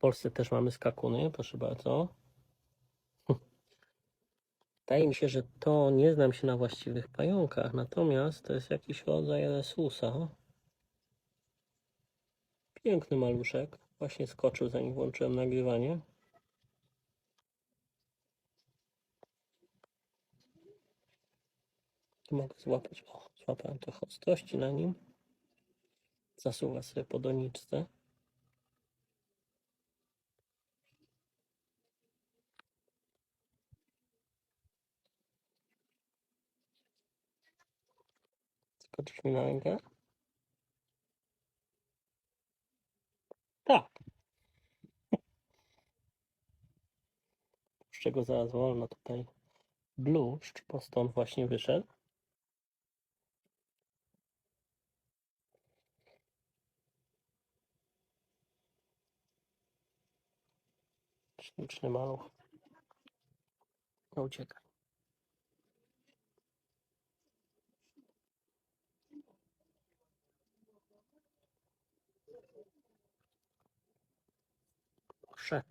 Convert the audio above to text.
Polsce też mamy skakuny, proszę bardzo. Wydaje mi się, że to nie znam się na właściwych pająkach, natomiast to jest jakiś rodzaj resusa. Piękny maluszek. Właśnie skoczył, zanim włączyłem nagrywanie. Tu mogę złapać. O, złapałem trochę ostrości na nim. Zasuwa sobie po doniczce. Rękę? Tak. Z czego zaraz wolno tutaj bluszcz, bo stąd właśnie wyszedł. Śliczny maluch. No uciekaj. Шет.